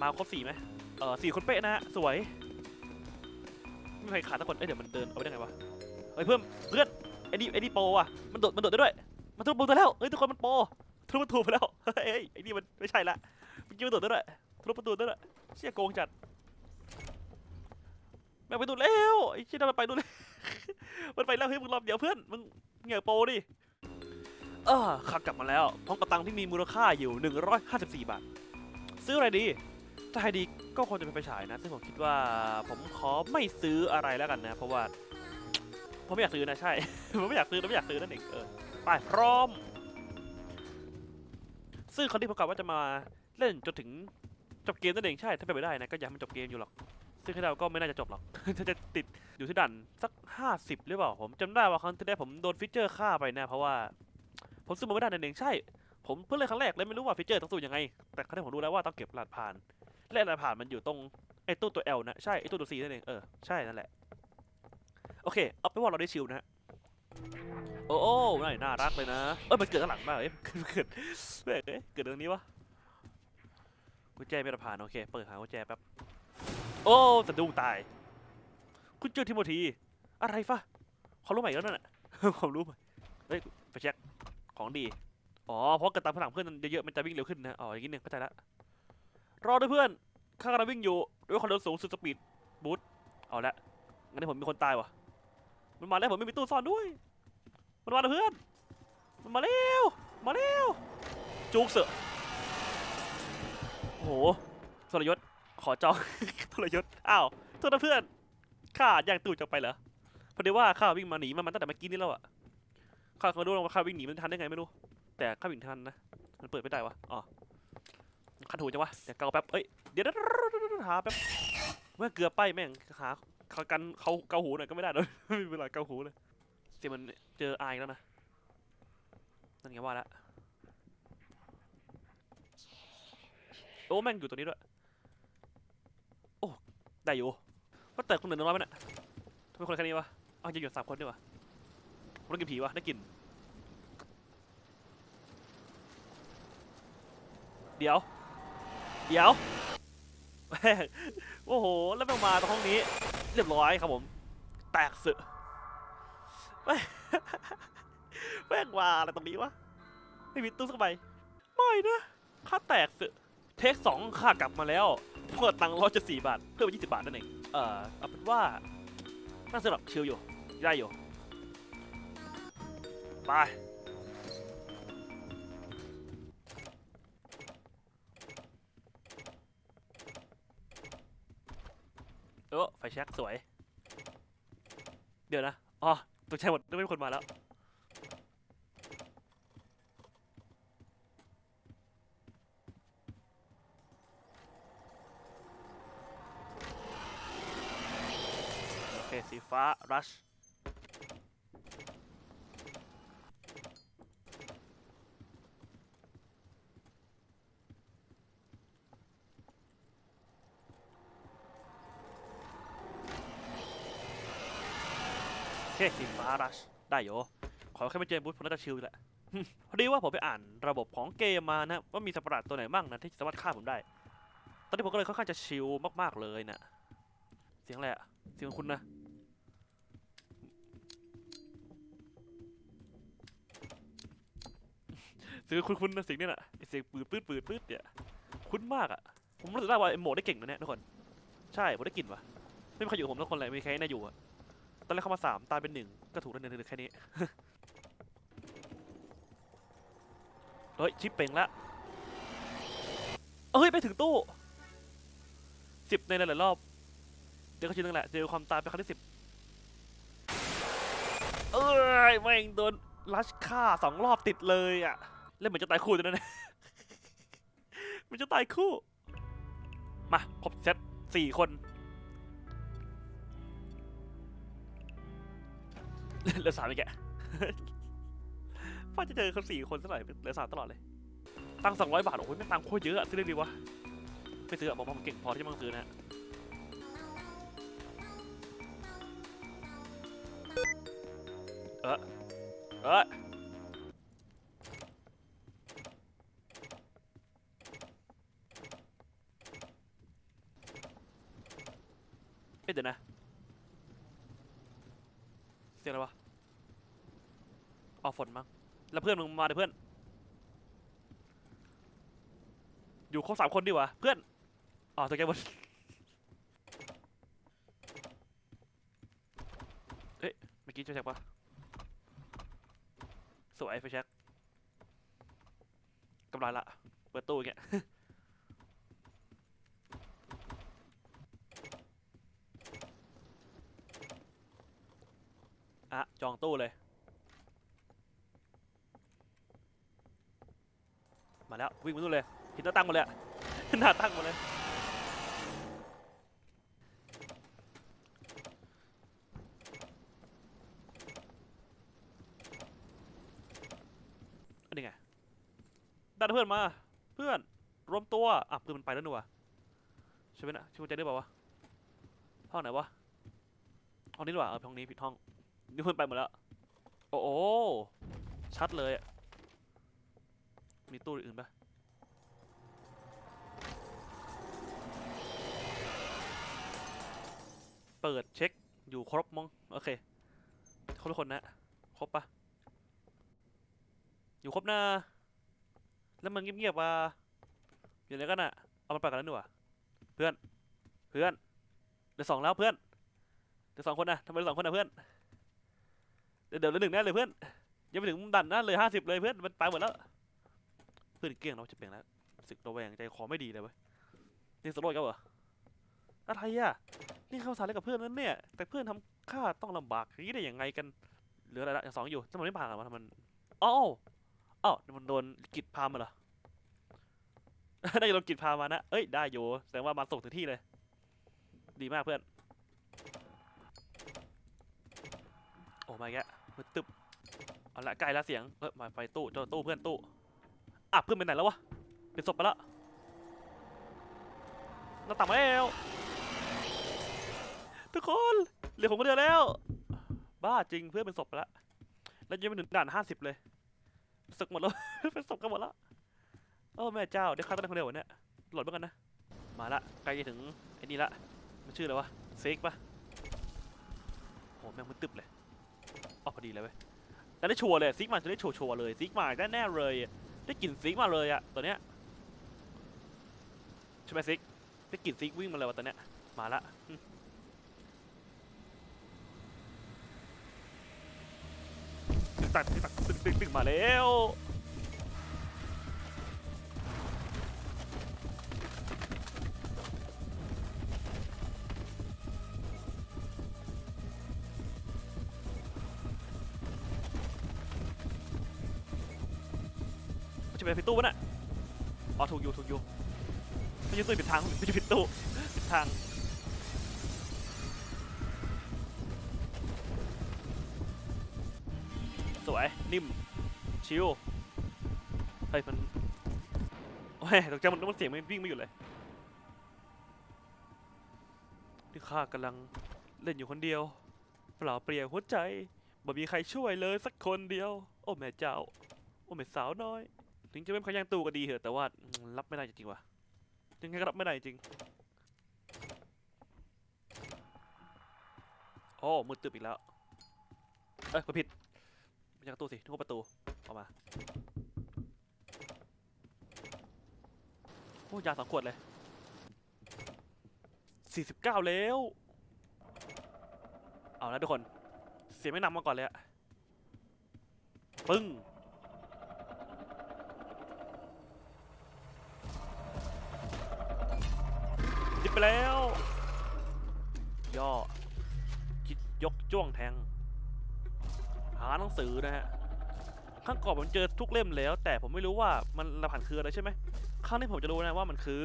มาครบสี่ไหมเออสี่คนเป๊ะนะฮะสวยไม่มีใครขาดสักคนเอ้ยเดี๋ยวมันเดินเอาไปได้ไงวะเฮ้ยเพิ่มเพื่อนไอ้นี่ไอ้นี่โปรอะมันโดดมันโดดได้ด้วยมันทุบประตูแล้วเฮ้ยทุกคนมันโปทุบประตูไปแล้วเฮ้ยไอ้นี่มันไม่ใช่ละเมื่อกี้มันโดดได้ด้วยทุบประตูได้ด้วยเชี่ยโกงจัดแม่งไปดูแล้วไอ้เชี่ยนั่นมันไปดูแล้วมันไปแล้วเฮ้ยมึงรอบเดียวเพื่อนมึงเหงื่อโปดิเออขับกลับมาแล้วพร้อมกับตังที่มีมูลค่าอยู่ 154 บาท ซื้ออะไรดี ถ้าให้ดีก็คงจะเป็นไฟฉายนะ ซึ่งผมคิดว่าผมขอไม่ซื้ออะไรแล้วกันนะ เพราะว่าผมไม่อยากซื้อนะใช่ ผมไม่อยากซื้อนะไม่อยากซื้อนั่นเองเออไปพร้อม ซึ่งครั้งที่ผมกะว่าจะมาเล่นจนถึงจบเกมนั่นเองใช่ถ้าเป็นไปได้นะก็อยังมันจบเกมอยู่หรอกซึ่งเราก็ไม่น่าจะจบหรอกถ้าจะติดอยู่ที่ดันสัก 50 หรือเปล่า ผมจำได้ว่าครั้งที่แล้วผมโดนฟิชเจอร์ฆ่าไปนะ เพราะว่า ผมซื้อมาไม่ได้นั่นเองใช่ ผมเพิ่งเล่นครั้งแรกเลยไม่รู้ว่าฟิชเจอร์ต้องสู้ยังไง แต่ครั้งนี้ผมรู้แล้วว่าต้องเก็บรหัสผ่าน และรหัสผ่านมันอยู่ตรงไอ้ตู้ตัว L นะ ใช่ไอ้ตู้ตัว C นั่นเอง เออ ใช่นั่นแหละ โอเค เอาไปว่าเราได้ชิลนะฮะ โอ้โอ้น่าน่ารักเลยนะ เอ้ย มันเกิดข้างหลังมากเอ้ยเกิดเฮ้ยเอ้ยเกิดตรงนี้วะ กุญแจไม่ได้ผ่าน โอเค เปิดหากุญแจแป๊บ โอ้สะดุ้งตาย คุณเจอทิโมธี อะไรฟะเขามรู้ใหม่แล้วนั่นน่ะความรู้ใหม่เฮ้ย ไปเช็ค ของดี อ๋อ เพราะกระตามผนังเพื่อนเยอะๆ มันจะวิ่งเร็วขึ้นนะ อ๋อ อย่างนี้เนี่ยเข้าใจละ รอด้วยเพื่อนข้ากำลังวิ่งอยู่ด้วยความเร็วสูงสุดสปีดบูทเอาละงั้นเดี๋ยวผมมีคนตายวะมันมาแล้วผมไม่มีตู้ซ่อนด้วย มันมาแล้วเพื่อน มันมาเร็ว มาเร็ว จุกเสือะโอ้โหทรยศ ขอจอง ทรยศ อ้าวโทษนะเพื่อน ข้าย่างตู้จะไปเหรอ พอดีว่าข้าวิ่งมาหนีมันตั้งแต่เมื่อกี้นี่แล้วอะข้าก็รู้ว่าข้าวิ่งหนีมันทันได้ไงไม่รู้ แต่ข้าวิ่งทันนะ มันเปิดไม่ได้วะ อ๋อ ขัดหูจังวะเดี๋ยวเกาแป๊บเอ้ยเดี๋ยวๆๆๆหาแป๊บเมื่อเกือบไปแม่งหาเขากันเขาเกาหูหน่อยก็ไม่ได้เลยไม่มีเวลาเกาหูเลยเสียมันเจออายแล้วนะนั่นไงว่าแล้วโอ้แม่งอยู่ตัวนี้ด้วยโอ้ได้อยู่ว่าแต่คนอื่นน้อยไหมเนี่ยทำไมคนแค่นี้วะอ้าวยังอยู่สามคนด้วยวะผมได้กินผีวะได้กลินเดี๋ยว เดี๋ยวแม่งโอ้โห แล้วแม่งมาตรงห้องนี้ เรียบร้อยครับผม แตกสึแม่งแม่งว่าอะไรตรงนี้วะไม่มีตู้สักใบไม่นะค่าแตกสึเทคสองค่ากลับมาแล้ว เพิ่มตังค์ร้อยจะสี่บาท เพิ่มไปยี่สิบาทนั่นเอง เอ่อเอาเป็นว่าน่าสำหรับชิลอยู่ ได้อยู่ ไป เออไฟแช็กสวย เดี๋ยวนะ อ๋อตัวใช้หมดไม่มีคนมาแล้วโอเคสีฟ้ารัช โอเค สีฟ้า รัชได้อยู่ขอแค่ไม่เจอบูธผมน่าจะชิลแหละ พอดีว่าผมไปอ่านระบบของเกมมานะ ว่ามีสัตว์ประหลาดตัวไหนบ้างนะที่สามารถฆ่าผมได้ ตอนนี้ผมก็เลยค่อนข้างจะชิลมากๆเลยนะเสียงอะไรอะเสียงคุณนะเสียงคุณคุณนะเสียงนี่แหละไอเสียงปืดปืดปืดปืดเนี่ยคุ้นมากอะผมรู้สึกได้ว่าไอ้โหมดได้เก่งนะเนี่ยทุกคน ใช่ผมได้กลิ่นว่ะไม่มีใครอยู่กับผมทุกคนเลยมีแค่น่าอยู่อะ อนแรกเข้ามาสามตายเป็นหนึ่งก็ถูกแล้วหนึ่งแค่นี้ เฮ้ย ชิปเป่งละเอ้ย ไปถึงตู้สิบในหลายๆรอบ เดี๋ยวก็ชินนึงแหละ เจอความตายเป็นครั้งที่สิบเอ้ยแม่งโดนลัชฆ่าสองรอบติดเลยอะ เล่นเหมือนจะตายคู่ด้วยนะเนี่ยมันจะตายคู่ มาครบเซตสี่คน เหลือสามอีกแกพ่อจะเจอคนสี่คนสักหน่อยเหลือสามตลอดเลย ตังสองร้อยบาท โอ้ยแม่ตังโคตรเยอะ ซื้อได้ดีวะ ไม่ซื้ออะบอกว่าผมเก่งพอที่จะมังซื้อนะเออเออเดี๋ยวนะ เสียงอะไรวะออกฝนมั้งแล้วเพื่อนมึงมาเดี๋ยวเพื่อน อยู่ครบสามคนดีวะเพื่อนอ๋อตัวแกบนเอ๊ะเมื่อกี้ช่วยแช็กปะสวยไฟแช็กกำไรละ เปิดตู้อย่างเงี้ย อะจองตู้เลย มาแล้ว วิ่งมาตู้เลยหินหน้าตั้งหมดเลยหน้าตั้งหมดเลย อันนี้ไงดันเพื่อนมา เพื่อนรวมตัว อะเพื่อนมันไปแล้วหนูวะใช่ไหมนะช่วยใจได้เปล่าวะห้องไหนวะห้องนี้ดีกว่าเออห้องนี้ผิดห้อง นี่เพื่อนไปหมดแล้ว โอ้โหชัดเลยอะมีตู้อื่นปะเปิดเช็คอยู่ครบมั้งโอเคครบทุกคนนะ ครบปะอยู่ครบนะแล้วมันเงียบๆว่ะอยู่ไหนกันอะเอามันไปกันแล้วนี่หว่าเพื่อน เพื่อนเหลือสองแล้วเพื่อนเหลือสองคนนะทำไมเหลือสองคนนะเพื่อน เดี๋ยวเดี๋ยวหลือหนึ่งแน่เลยเพื่อนยังไม่ถึงดันนะเลยห้าสิบเลยเพื่อนมันไปหมดแล้วเพื่อนเกลี้ยงเราจะเปลี่ยนแล้วสึกระแวงใจคอไม่ดีเลยเว้ยนี่สโลดกันเหรออะไรอะนี่เข้าสารอะไรกับเพื่อนนั่นเนี่ย แต่เพื่อนทำข้าต้องลำบากอย่างนี้ได้ยังไงกันเหลืออะไรละอย่างสองอยู่ทำไมไม่ผ่านหรอวะทำมันอ้าวอ้าวมันโดนกิดพามาเหรอได้โดนกิดพามานะเอ้ยได้อยู่แสดงว่ามาส่งถึงที่เลย ดีมากเพื่อนโอ้มาแก ตึบเอาละใกล้แล้วเสียงเออมาไฟตู้เจ้าตู้เพื่อนตู้อะเพื่อนไปไหนแล้ววะเป็นศพไปล้วหน้าต่างมาแล้วทุกคนเหลือผมคนเดียวแล้ว บ้าจริงเพื่อนเป็นศพไปล้วแล้วยังไม่ถึงด่านห้าสิบเลยศึกหมดแล้วเป็นศพกันหมดล้วโอ้แม่เจ้าเดี๋ยวข้าต้องคนเดียวเนี่ยหลอดเหมือนกันนะมาละใกล้จะถึงไอ้นี่ละมันชื่ออะไรวะเซกปะโหแม่งมันตึบเลย ออพอดีเลยเว้ยแล้วได้ชัวร์เลยซิกมาจะได้ชัวร์ๆเลยซิกมาได้แน่เลย ได้กลิ่นซิกมาเลยอะตัวเนี้ยใช่ไหมซิกได้กลิ่นซิกวิ่งมาเลยว่ะตัวเนี้ยมาละตึกตักตึกตักตึกตึกตึกมาแล้ว ใช่ไหมผิดตู้ปะน่ะอ๋อถูกอยู่ถูกอยู่ไม่ใช่ตู้ผิดทางไม่ใช่ผิดตู้ผิดทางสวยนิ่มชิวเฮ้ยมันโอ้ยตกใจมันมันเสียงมันวิ่งไม่หยุดเลยที่ข้ากำลังเล่นอยู่คนเดียว เปล่าเปลี่ยวหัวใจบ่มีใครช่วยเลยสักคนเดียว โอ้แม่เจ้า โอ้แม่สาวน้อย ถึงจะเป็นขยังตู้ก็ดีเหอะแต่ว่ารับไม่ได้จริงว่ะยังไงก็รับไม่ได้จริงโอ้มืดตึบอีกแล้ว เอ้ยผิดไม่ใช่ประตูสิทุกประตูออกมาโอ้ยาสองขวดเลยสี่สิบเก้าแล้ว เอาละทุกคน เสียไม่นำมาก่อนเลยอะปึ้ง ไปแล้ว ย่อ คิดยกจ้วงแทง หาหนังสือนะฮะ ข้างก่อนผมเจอทุกเล่มแล้ว แต่ผมไม่รู้ว่ามันรหัสคืออะไรใช่ไหมครั้งนี้ผมจะรู้นะว่ามันคือ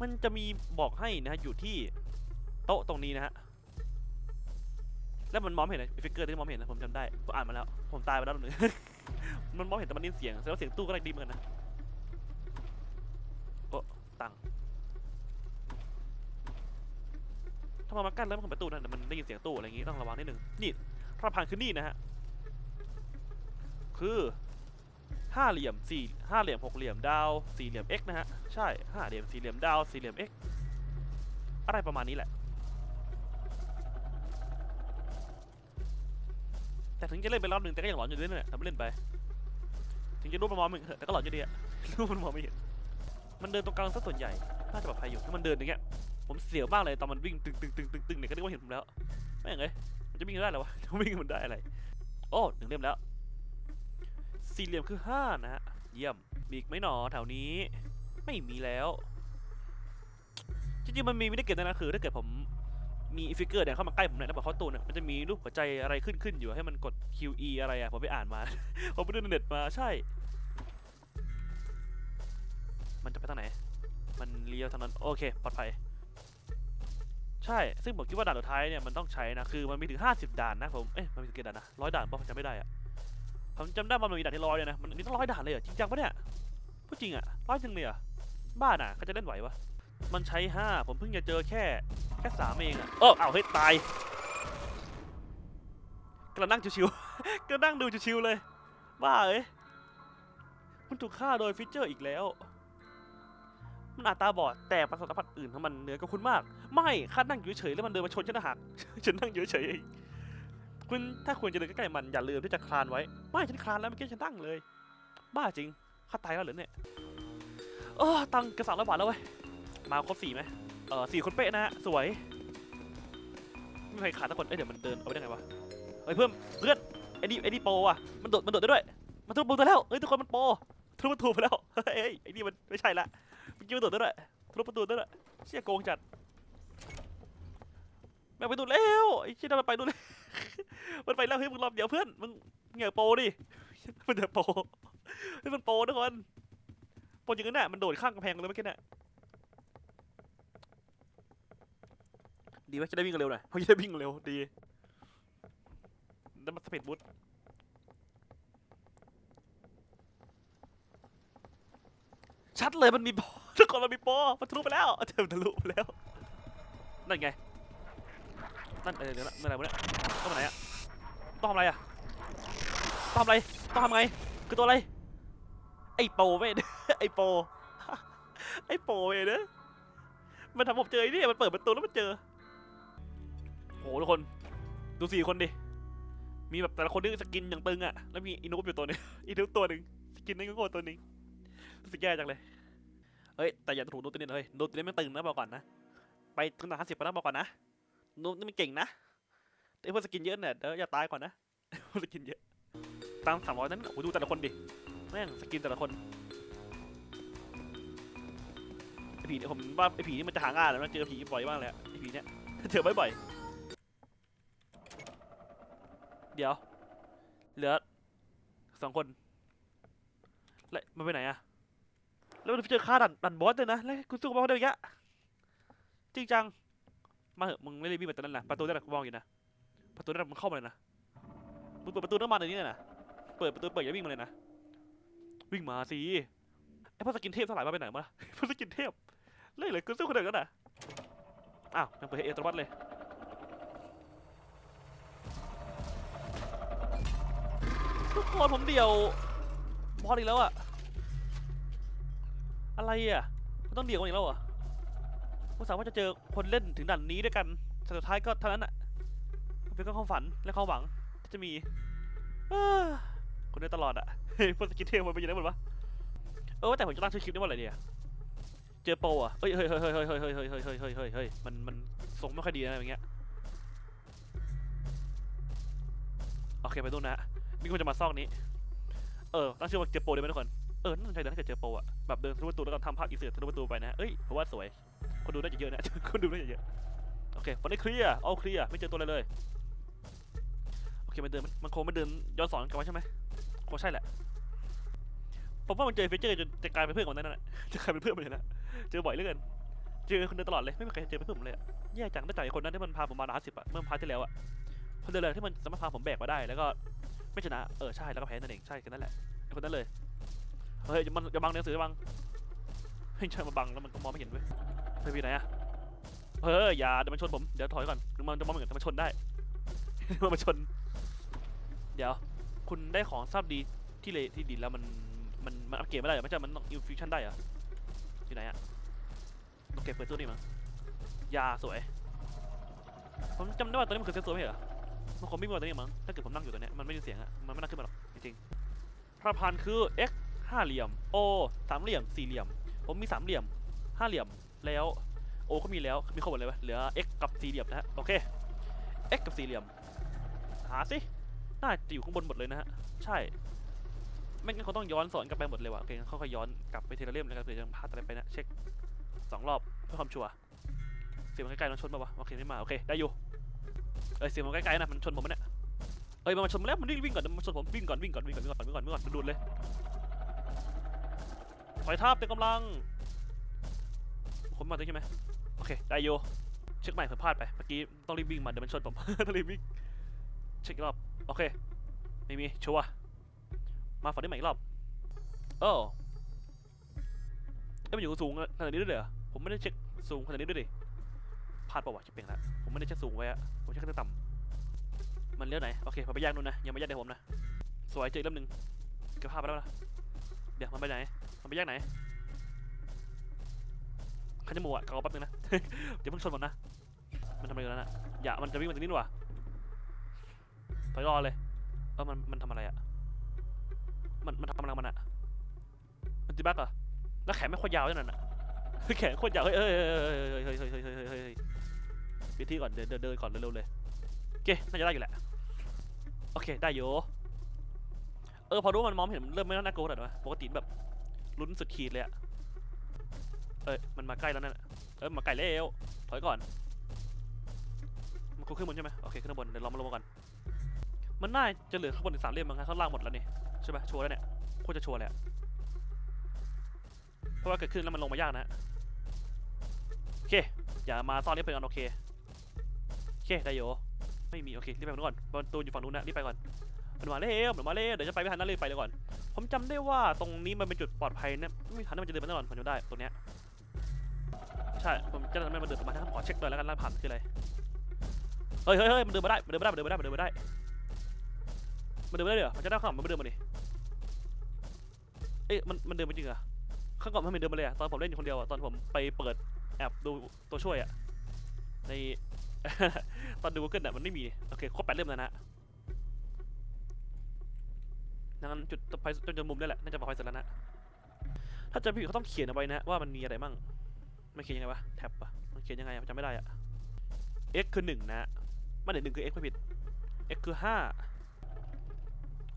มันจะมีบอกให้นะฮะอยู่ที่โต๊ะตรงนี้นะฮะ แล้วมันมอมเห็นนะฟิกเกอร์ที่มอมเห็นนะผมจำได้ผมอ่านมาแล้ว ผมตายไปแล้วหนึ่งมันมองไม่เห็นแต่มันได้ยินเสียงแสดงว่าเสียงตู้ก็ได้ดีเหมือนกันนะโอ้ตังค์ ถ้ามามากั้นแล้วมันเปิดประตูนะเดี๋ยวมันได้ยินเสียงตู้อะไรอย่างงี้ต้องระวังนิดนึงนี่ถ้าผ่านคือนี่นะฮะคือห้าเหลี่ยมสี่ห้าเหลี่ยมหกเหลี่ยมดาวสี่เหลี่ยม x นะฮะใช่ห้าเหลี่ยมสี่เหลี่ยมดาวสี่เหลี่ยม x อะไรประมาณนี้แหละ แต่ถึงจะเล่นไปรอบหนึ่งแต่ก็ยังหลอนอยู่เรื่อยๆทำเล่นไป ถึงจะรู้มันมองไม่เห็นแต่ก็หลอนอยู่ดีอะรู้มันมองไม่เห็นมันเดินตรงกลางซะส่วนใหญ่น่าจะปลอดภัยอยู่ถ้ามันเดินอย่างเงี้ย ผมเสียวมากเลยตอนมันวิ่งตึงตึงตึงตึงตึงเนี่ยก็นึกว่าเห็นผมแล้วแม่งเลยมันจะวิ่งได้หรอวะจะวิ่งมันได้อะไรโอ้หนึ่งเล่มแล้ว สี่เหลี่ยมคือห้านะฮะเยี่ยมมีอีกไหมหนอแถวนี้ ไม่มีแล้วจริงๆมันมีไม่ได้เกิดนะคือถ้าเกิดผมมีฟิกเกอร์เนี่ยเข้ามาใกล้ผมเนี่ยแล้วบอกเขาตูนเนี่ยมันจะมีรูปหัวใจอะไรขึ้นขึ้นอยู่ให้มันกด QE อะไรอะผมไปอ่านมา ผมไปดูในเน็ตมาใช่ มันจะไปทางไหน มันเลี้ยวทางนั้น โอเค ปลอดภัย ใช่ ซึ่งผมคิดว่าด่านสุดท้ายเนี่ยมันต้องใช้นะ คือมันมีถึง 50 ด่านนะผม เอ๊ะ มันมีถึงกี่ด่านนะร้อยด่านป่ะผมจำไม่ได้อะผมจำได้ว่ามันมีด่านที่ร้อยเลยนะ มันมีต้องร้อยด่านเลยเหรอ จริงจังปะเนี่ยพูดจริงอะร้อยจริงเลยเหรอะบ้าน่ะเขาจะเล่นไหวปะมันใช้ 5 ผมเพิ่งจะเจอแค่แค่สามเองอะเอออ้าเฮ้ยตายกำลังนั่งชิวๆกำลังนั่งดูชิวๆเลย บ้าเอ้ยมันถูกฆ่าโดยฟิชเจอร์อีกแล้ว มันอาจตาบอดแต่ประสาทสัมผัสอื่นของมันเหนือกว่าคุณมาก ไม่ข้านั่งอยู่เฉยๆแล้วมันเดินมาชนฉันนะหักฉันนั่งอยู่เฉยๆเองคุณถ้าควรจะเดินใกล้ๆมันอย่าลืมที่จะคลานไว้ไม่ฉันคลานแล้วเมื่อกี้ฉันนั่งเลย บ้าจริงข้าตายแล้วเหรอเนี่ยเออตังกระสังร้อยบาทแล้วเว้ยมาครบสี่ไหมเออสี่คนเป๊ะนะฮะสวยไม่มีใครขาดสักคนเอ้ยเดี๋ยวมันเดินเอาไปได้ไงวะเฮ้ยเพิ่มเพื่อนไอ้นี่ไอ้นี่โปอะมันโดดมันโดดได้ด้วยมันทุบประตูแล้วเฮ้ยทุกคนมันโปทุบประตูไปแล้วเฮ้ยไอ้นี่มันไม่ใช่ละ เมื่อกี้มันโดดได้ด้วยทุบประตูได้ด้วยเชี่ยโกงจัดแม่งไปดูแล้วไอ้เชี่ยนั่นมันไปดูแล้วมันไปแล้วเฮ้ยมึงรอบเดียวเพื่อนมึงเหงื่อโปดิมันจะโปรเฮ้ยมันโปรทุกคนโปรจริงๆน่ะมันโดดข้างกำแพงเลยเมื่อกี้น่ะดีไหมจะได้วิ่งเร็วหน่อยเพราะจะได้วิ่งเร็วดีแล้วมันสปีดบูท ชัดเลยมันมีโปรทุกคนมันมีโปรมันทะลุไปแล้วเจอมันทะลุไปแล้ว นั่นไง นั่นเออเดี๋ยวนะเมื่อไหร่วะเนี่ยต้องไปไหนอะต้องทำอะไรอะต้องทำอะไร ต้องทำไง คือตัวอะไร ไอโปเว้ยไอโป ไอโปเว้ยเนอะมันทำผมเจอไอ้นี่มันเปิดประตูแล้วมันเจอโอ้โหทุกคน ดูสี่คนดิ มีแบบแต่ละคนนี่สกินอย่างตึงอะแล้วมีอินูบอยู่ตัวหนึงอีนูบตัวหนึ่งสกินนั่นก็โง่ตัวนึง รู้สึกแย่จังเลย เฮ้ย แต่อย่าถูกโนตตัวนี้นเฮ้ยโนตตัวนี้ไม่ตึงนะบอกก่อนนะ ไปถึงหนักห้าสิบไปนะบอกก่อนนะโนตนี่มันเก่งนะแต่ไอ้พวกสกินเยอะเนี่ยเดี๋ยวอย่าตายก่อนนะพวกสกินเยอะตังสามร้อยนั้นโอ้ดูแต่ละคนดิ แม่งสกินแต่ละคนไอผีเนี่ยผมว่าไอผีนี่มันจะหางานแล้วนะเจอผีบ่อยมากเลยอะไอผีเนี่ยเจอบ่อยๆเดี๋ยว เหลือสองคน แล้วมันไปไหนอะ แล้วมันไปเจอค่าดันดันบอสเลยนะ แล้วกูสู้กับมันได้อีกอะจริงจัง มาเหอะมึงไม่ได้วิ่งไปตอนนั้นแหละประตูนั่นแหละกูมองอยู่นะ ประตูนั่นนะมึงเข้ามาเลยนะ มึงเปิดประตูน้ำมันในนี้เลยนะ เปิดประตูเปิดอย่าวิ่งมาเลยนะ วิ่งมาสิ ไอ้พวกสกินเทพทั้งหลายมาไปไหนมาพวกสกินเทพเล่นเลยกูสู้คนเดียวกันน่ะอ้าวยังเปิดเอตโนมัตเลยทุกคนผมเดียวบอสอีกแล้วอะ อะไรอะมันต้องเดี่ยวกันอีกแล้วเหรอะผมสามารถจะเจอคนเล่นถึงด่านนี้ด้วยกันแต่สุดท้ายก็เท่านั้นอะมันเป็นความฝันและความหวังที่จะมีคนเดียตลอดอะเฮ้ยพวกสกิทเทลมันเป็นยังไงหมดวะเออแต่ผมจะตั้งชื่อคลิปนี้ว่าอะไรดีอะเจอโปรอะเฮ้ยเฮ้ยเฮ้ยเฮ้ยเฮ้ยเฮ้ยเฮ้ยเฮ้ยเฮ้ยเฮ้ยเฮ้ยมันมันทรงไม่ค่อยดีนะอย่างเงี้ยโอเคไปดูนนะมีคนจะมาซอกนี้ เออตั้งชื่อว่าเจอโปรดีไหมทุกคน เออน่าจะได้ถ้าเกิดเจอโปรอะแบบเดินทะลุประตูแล้วก็ทำภาพอินเสิร์ตทะลุประตูไปนะเอ้ยผมว่าสวย คนดูน่าจะเยอะนะ คนดูน่าจะเยอะ โอเควันนี้เคลียร์เอาเคลียร์ไม่เจอตัวอะไรเลย โอเค มันเดิน มันมันคงไม่เดินย้อนสอนกลันมาใช่ไหมคงใช่แหละผมว่ามันเจอเฟเจอร์จนจะกลายเป็นเพื่อนของมันนั่นแหละจะกลายเป็นเพื่อนมันเลยนะเจอบ่อยเหลือเกินเจอคนเดินตลอดเลยไม่มีใครเจอเป็นเพื่อนผมเลยแย่จังได้จากไอ้คนนั้นที่มันพาผมมาหนาสิบอะเมื่อพาทที่แล้วอะคนเดินเลยที่มันสามารถพาผมแบกมาได้แล้วก็ไม่ชนะเออใช่แล้วก็แพ้นั่นเองใช่กันนั่นแหละคนนั้นเลย เฮ้ยอย่ามันอย่าบังหนังสืออย่าบังเฮ้ยใช่มาบังแล้วมันก็มองไม่เห็นเว้ยเฮ้ยพี่ไหนอะเฮ้ยอย่าเดี๋ยวมันชนผมเดี๋ยวถอยก่อนเดี๋ยวมันจะมองไม่เห็นแต่มันชนได้ มันมาชน เดี๋ยว คุณได้ของทราบดีที่เลที่ดีแล้วมันมันมันอัปเกรดไม่ได้เหรอไม่ใช่มันต้องอินฟิวชั่นได้เหรออยู่ไหนอะต้องเก็บเปิดตู้นี่มั้งยาสวยผมจำได้ว่าตอนนี้มันคือเซฟโซนไม่ใช่เหรอมันคงไม่มีวันตอนนี้มั้งถ้าเกิดผมนั่งอยู่ตรงเนี้มันไม่ได้เสียงอะมันไม่น่าขึ้นมาหรอกจริงๆพระพันคือ x ห้าเหลี่ยม o สามเหลี่ยม สี่เหลี่ยม ผมมีสามเหลี่ยม ห้าเหลี่ยม แล้ว o ก็มีแล้ว มีครบหมดเลยวะเหลือ x กับสี่เหลี่ยมนะฮะ โอเค x กับสี่เหลี่ยม หาสิ น่าจะอยู่ข้างบนหมดเลยนะฮะ ใช่ ไม่งั้นเขาต้องย้อนสอนกลับไปหมดเลยว่ะโอเคเขาค่อยย้อนกลับไปทีละเล่มแล้วกันเผื่อจะพลาดอะไรไปนะ เช็คสองรอบเพื่อความชัวร์ เสียงมันใกล้ๆมันชนมาวะ โอเคไม่มา โอเค ได้อยู่ เอ้ยเสียงมันใกล้ๆนะ มันชนผมมันเนี่ยเอ้ยมันชนผมแล้วมันวิ่งวิ่งก่อนมันชนผมวิ่งก่อนวิ่งก่อนวิ่งก่อนวิ่งก่อนวิ่งก่อนวิ่งก่อนมันดูดเลย อยทับเต็มกำลังผมมาตรงนี้ใช่ไหมโอเคได้อยู่เช็คใหม่เผื่อพลาดไปเมื่อกี้ต้องรีบวิ่งมาเดี๋ยวมันชนผม ต้องรีบวิ่งเช็คอีกรอบโอเคไม่มีชัวร์มาฝั่งนี้ใหม่อีกรอบโอ้เอ้ยมันอยู่สูงขนาดนี้ด้วยเหรอผมไม่ได้เช็คสูงขนาดนี้ด้วยดิพลาดเปล่าวะจะเปลี่ยนละผมไม่ได้เช็คสูงไว้อะผมเช็คตั้งต่ำมันเลี้ยวไหนโอเคผมไปแยกนู่นนะยังไม่แยกในผมนะสวยเจออีกเล่มหนึ่งเก็บภาพไปแล้วนะ เดี๋ยวมันไปไหน มันไปแยกไหนขันจมูกอะเกาแป๊บนึงนะ เดี๋ยวเพิ่งชนมันนะ มันทำอะไรกันนั่นอะอย่ามันจะวิ่งมาตรงนี้ดีกว่าถอยรอเลยเออมันมันทำอะไรอะมันมันทำอะไรมันอะมันจีบักเหรอแล้วแขนไม่โคตรยาวด้วยนั่นอะแขนโคตรยาวเฮ้ยเฮ้ยเฮ้ยเฮ้ยเฮ้ยเฮ้ยเฮ้ยเฮ้ยเฮ้ยเฮ้ยวิธีก่อนเดินเดินก่อนเร็วๆเลยโอเคน่าจะได้อยู่แหละโอเคได้อยู่ เออพอรู้มันมองไม่เห็นมันเริ่มไม่น่ากลัวแล้วนะปกติแบบลุ้นสุดขีดเลยอะเอ้ยมันมาใกล้แล้วนั่นน่ะเอ้ยมาใกล้แล้วถอยก่อนมันขึ้นบนใช่ไหมโอเคขึ้นบนเดี๋ยวเรามาลงก่อนมันน่าจะเหลือข้างบนอีกสามเลี่ยมมั้งครับข้างล่างหมดแล้วนี่ใช่ไหมชัวร์แล้วเนี่ยโคตรจะชัวร์เลยอะเพราะว่าเกิดขึ้นแล้วมันลงมายากนะโอเคอย่ามาซ่อนรีบไปก่อนโอเคโอเคได้โยไม่มีโอเครีบไปก่อนก่อนประตูอยู่ฝั่งนู้นนะรีบไปก่อน มันมาเร็วมันมาเร็วเดี๋ยวจะไปไม่ทันนะรีบไปเลยก่อน ผมจำได้ว่าตรงนี้มันเป็นจุดปลอดภัยนะไม่ทันที่มันจะเดินมาแน่นอนผมจำได้ตรงเนี้ยใช่ผมจะทำให้มันเดินมาถ้าผมขอเช็คเลยแล้วกันรหัสผ่านคืออะไรเฮ้ยเฮ้ยเฮ้ยมันเดินมาได้มันเดินมาได้มันเดินมาได้มันเดินมาได้มันเดินมาได้เหรอมันจะได้ข้างหลังมันไม่เดินมาดิเอ๊ะมันมันเดินมาจริงเหรอข้างก่อนมันไม่เดินมาเลยอะตอนผมเล่นอยู่คนเดียวอะตอนผมไปเปิดแอบดูตัวช่วยอะในตอนดู Google อะมันไม่มีโอเคครบแปดเล่มแล้วนะ ดังนั้นจุดต่อไปจนจนมุมนี่แหละน่าจะปลอดภัยสุดแล้วนะ ถ้าจะผิดเขาต้องเขียนเอาไว้นะว่ามันมีอะไรมั่งมันเขียนยังไงวะแท็บปะมันเขียนยังไงจำไม่ได้อะ x คือหนึ่งนะมันเดี๋ยวหนึ่งคือ x ไม่ผิด x คือห้า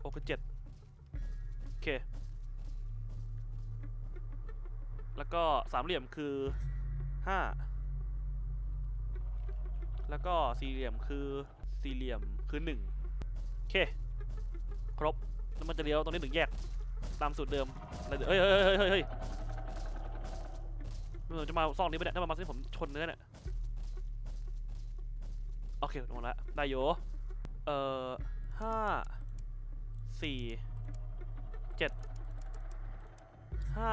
o คือเจ็ดโอเค แล้วก็สามเหลี่ยมคือห้าแล้วก็สี่เหลี่ยมคือสี่เหลี่ยมคือหนึ่งโอเค ครบ แล้วมันจะเลี้ยวตรงนี้หนึ่งแยก ตามสูตรเดิมแล้วเดี๋ยวเฮ้ยเฮ้ยเฮ้ยเฮ้ยเฮ้ยมันจะมาซ่องนี้ไปเนี่ยถ้ามันมาซองนี้ผมชนเนื้อเนี่ยโอเคลงมาแล้วได้อยู่เอ่อห้าสี่เจ็ดห้า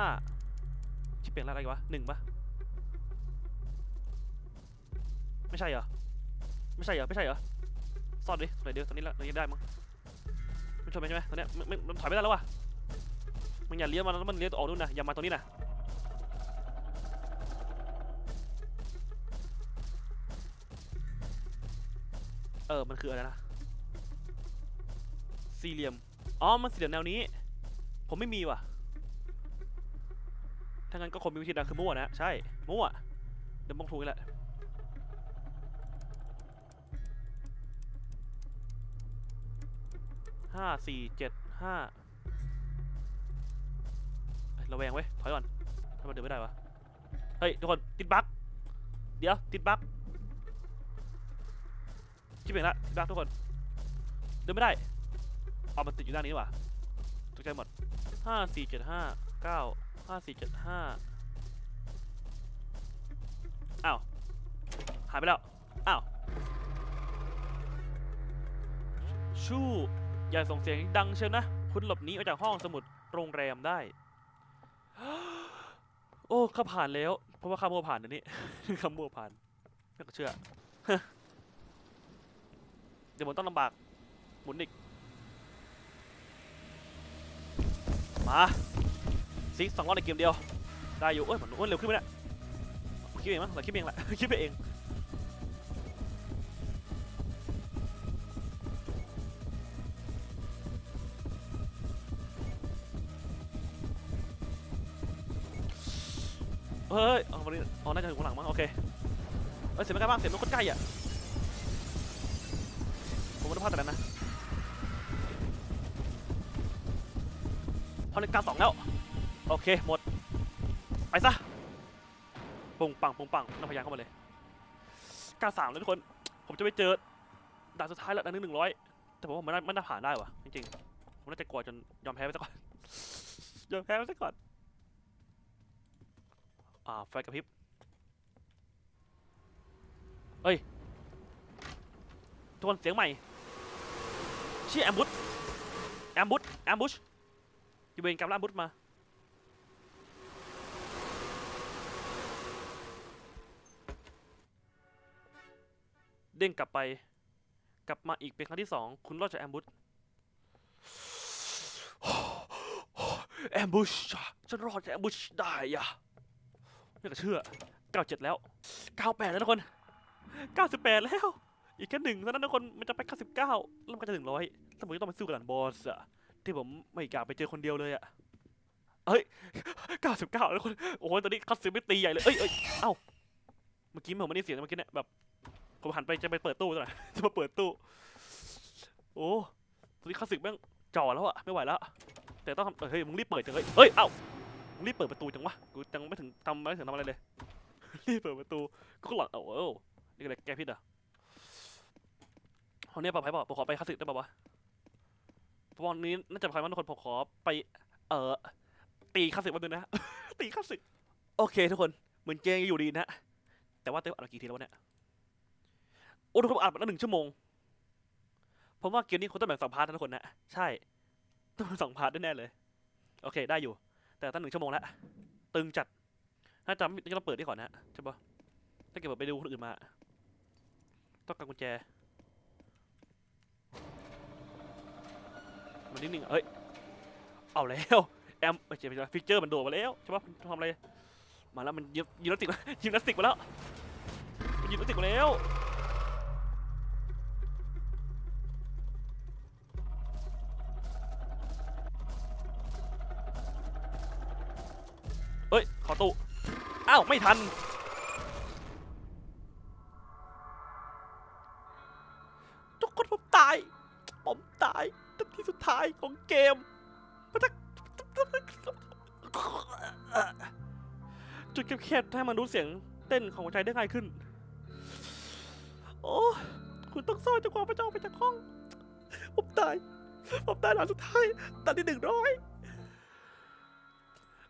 ชิเปลี่ยนอะไรกันวะหนึ่งปะไม่ใช่เหรอ ไม่ใช่เหรอ ไม่ใช่เหรอซ่อนดิตรงไหนเดียวตอนนี้ละตรงนี้ได้มั้ง ชนไปใช่ไหมตอนเนี้ยมันมันถอยไม่ได้แล้ววะมันอย่าเลี้ยวมาแล้วมันเลี้ยวออกนู่นนะอย่ามาตรงนี้นะเออ มันคืออะไรนะ สี่เหลี่ยม อ๋อ มันสี่เหลี่ยมแนวนี้ ผมไม่มีว่ะ ถ้างั้นก็คงมีวิธีดังคือมั่วนะ ใช่ มั่ว เดี๋ยวมองถูกอีกแหละ ห้าสี่เจ็ดห้าเระแวงไว้ยถอยก่อนถ้ามันเดินไม่ได้วะ เฮ้ยทุกคนติดบั๊กเดี๋ยวติดบั๊กชิบเองละติดบั๊กทุกคน เดินไม่ได้เอามันติดอยู่ด้านนี้ว่ะตกใจหมดห้าสี่เจ็ดห้าเก้าห้าสี่เจ็ดห้าอ้าวหายไปแล้วอ้าวชู่ อย่าส่งเสียงดังเชียวนะ คุณหลบหนีออกจากห้องสมุดโรงแรมได้ โอ้ข้าผ่านแล้ว เพราะว่าข้าโมวผ่านเดี๋ยวนี้ข้าโมวผ่านไม่เชื่อ เดี๋ยวผมต้องลำบาก หมุนอีก มาซิกสองรอบในเกมเดียว ได้อยู่ เอ้ยมันอ้วนเร็วขึ้นไหมเนี่ยคคิดเองมั้งเราคิดเองแหละคิดไปเอง เฮ้ยเอามาดิอ๋อน่าจะถึงข้างหลังมั้งโอเคเอ้ยเสียงมันใกล้มากเสียงมันโคตรใกล้อะผมไม่ได้พลาดแต่นั้นนะพอในกลางสองแล้วโอเคหมดไปซะปุงปังปุงปังน้ำพยางเข้ามาเลยกลางสามแล้วทุกคนผมจะไปเจอด่านสุดท้ายแล้วด่านหนึ่งหนึ่งร้อยแต่ผมว่ามันน่ามันน่าผ่านได้วะจริงๆผมน่าจะกลัวจนยอมแพ้ไปซะก่อนยอมแพ้ไปซะก่อน อ่าไฟกระพริบเฮ้ยทุกคนเสียงใหม่ชื่อแอมบุชแอมบุชแอมบุชอยู่เวรกรรมล่าบุชมาเด้งกลับไป กลับมาอีกเป็นครั้งที่สองคุณรอดจากแอมบุชแอมบุชฉันรอดจากแอมบุชได้อะ ไม่อยากจะเชื่อ 97 แล้ว 98 แล้วทุกคน 98 แล้ว อีกแค่หนึ่งเท่านั้นทุกคน มันจะไป 99 แล้วมันก็จะถึงร้อยแล้วผมจะต้องไปสู้กับด่านบอสอะที่ผมไม่กล้าไปเจอคนเดียวเลยอะเฮ้ย 99 แล้วทุกคน โอ้ยตอนนี้คัดเสีไม่ตีใหญ่เลย เอ้ยเอ้ยเอ้า เมื่อกี้ผมไม่ได้เสียงเมื่อกี้เนี่ยแบบผมหันไปจะไปเปิดตู้ซะหน่อยจะมาเปิดตู้ โอ้ตอนนี้คลาสสิกแม่งจ่อแล้วอะไม่ไหวแล้ว แต่ต้องทำเฮ้ย มึงรีบเปิดจังเลยเฮ้ย เอ้า รีบเปิดประตูจังวะ กูยังไม่ถึงทำไม่ถึงทำอะไรเลย รีบเปิดประตู กูก็หลังเอ้าเอ้านี่อะไรแกพิษอะคนนี้ปลอดภัยเปล่าผมขอไปคาสสิกได้ป่าวะพวันนี้น่าจะปลอดภัยมากทุกคนผมขอไป เอ่อ ตีคาสสิกแป๊บนึงนะ ตีคาสสิกโอเคทุกคน เหมือนเกมยังอยู่ดีนะ แต่ว่าเต้อัดกี่ทีแล้ววะเนี่ย โอ้ทุกคนอัดมาแล้วหนึ่งชั่วโมง ผมว่าเกมนี้คงต้องแบ่งสองพาร์ทนะทุกคนนะ ใช่ ต้องสองพาร์ทแน่เลย โอเค ได้อยู่ แต่ตั้งหนึ่งชั่วโมงแล้วตึงจัดถ้าจำไม่ก็ต้องเปิดนี่ก่อนนะใช่ปะถ้าเกิดไปดูคนอื่นมา ต้องการกุญแจ มันนิ่งๆอะเฮ้ย เอาแล้วแอมไม่ใช่ไม่ใช่ฟิกเจอร์มันโดดมาแล้วใช่ปะทำอะไร มาแล้วมันยิมยิมนาสติกมายิมนาสติกมาแล้วยิมนาสติกมาแล้ว ตู้อ้าว ไม่ทัน ทุกคนผมตาย ผมตายนาทีสุดท้ายของเกมมันจะจุดแคบๆให้มันรู้เสียงเต้นของหัวใจได้ง่ายขึ้น โอ้คุณต้องซ่อนจนกว่าพระเจ้าออกไปจากห้อง ผมตาย ผมตายหลังสุดท้ายตอนที่หนึ่งร้อย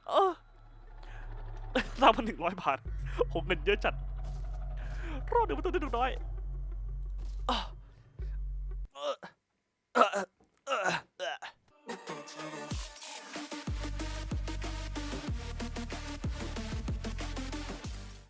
เออ สามพันหนึ่งร้อยบาท ผมเป็นเยอะจัด รอดเดี๋ยวประตูที่หนึ่งร้อยอะเอ่อเอ่อ